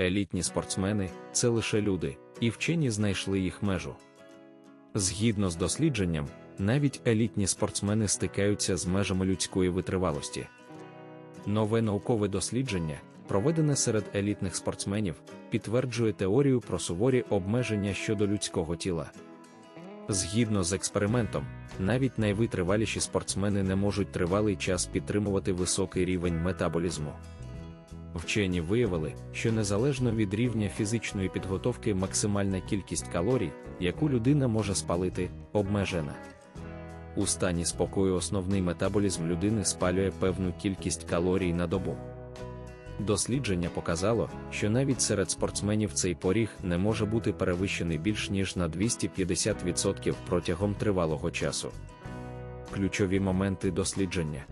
елітні спортсмени це лише люди, і вчені знайшли їх межу. Згідно з дослідженням, навіть елітні спортсмени стикаються з межами людської витривалості. Нове наукове дослідження, проведене серед елітних спортсменів, підтверджує теорію про суворі обмеження щодо людського тіла. Згідно з експериментом, навіть найвитриваліші спортсмени не можуть тривалий час підтримувати високий рівень метаболізму. Вчені виявили, що незалежно від рівня фізичної підготовки максимальна кількість калорій, яку людина може спалити, обмежена. У стані спокою основний метаболізм людини спалює певну кількість калорій на добу. Дослідження показало, що навіть серед спортсменів цей поріг не може бути перевищений більш ніж на 250% протягом тривалого часу. Ключові моменти дослідження.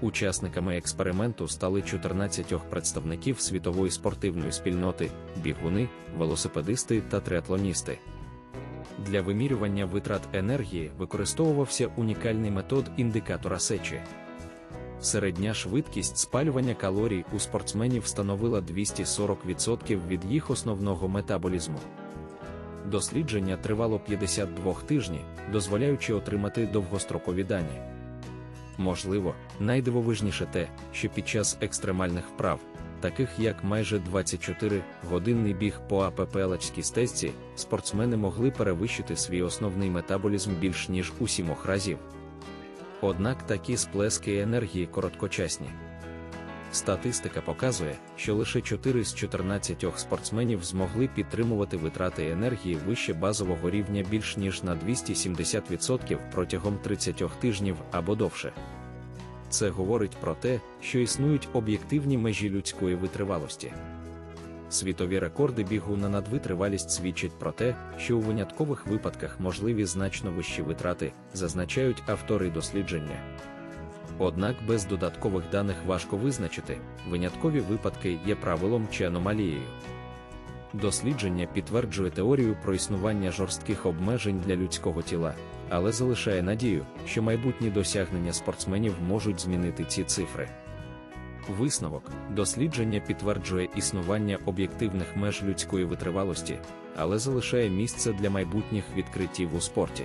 Учасниками експерименту стали 14 представників світової спортивної спільноти, бігуни, велосипедисти та триатлоністи. Для вимірювання витрат енергії використовувався унікальний метод індикатора сечі. Середня швидкість спалювання калорій у спортсменів становила 240% від їх основного метаболізму. Дослідження тривало 52 тижні, дозволяючи отримати довгострокові дані. Можливо, найдивовижніше те, що під час екстремальних вправ, таких як майже 24-годинний біг по АППЛачській стезці, спортсмени могли перевищити свій основний метаболізм більш ніж у сімох разів. Однак такі сплески енергії короткочасні. Статистика показує, що лише 4 з 14 спортсменів змогли підтримувати витрати енергії вище базового рівня більш ніж на 270% протягом 30 тижнів або довше. Це говорить про те, що існують об'єктивні межі людської витривалості. Світові рекорди бігу на надвитривалість свідчать про те, що у виняткових випадках можливі значно вищі витрати, зазначають автори дослідження. Однак без додаткових даних важко визначити, виняткові випадки є правилом чи аномалією. Дослідження підтверджує теорію про існування жорстких обмежень для людського тіла, але залишає надію, що майбутні досягнення спортсменів можуть змінити ці цифри. Висновок дослідження підтверджує існування об'єктивних меж людської витривалості, але залишає місце для майбутніх відкриттів у спорті.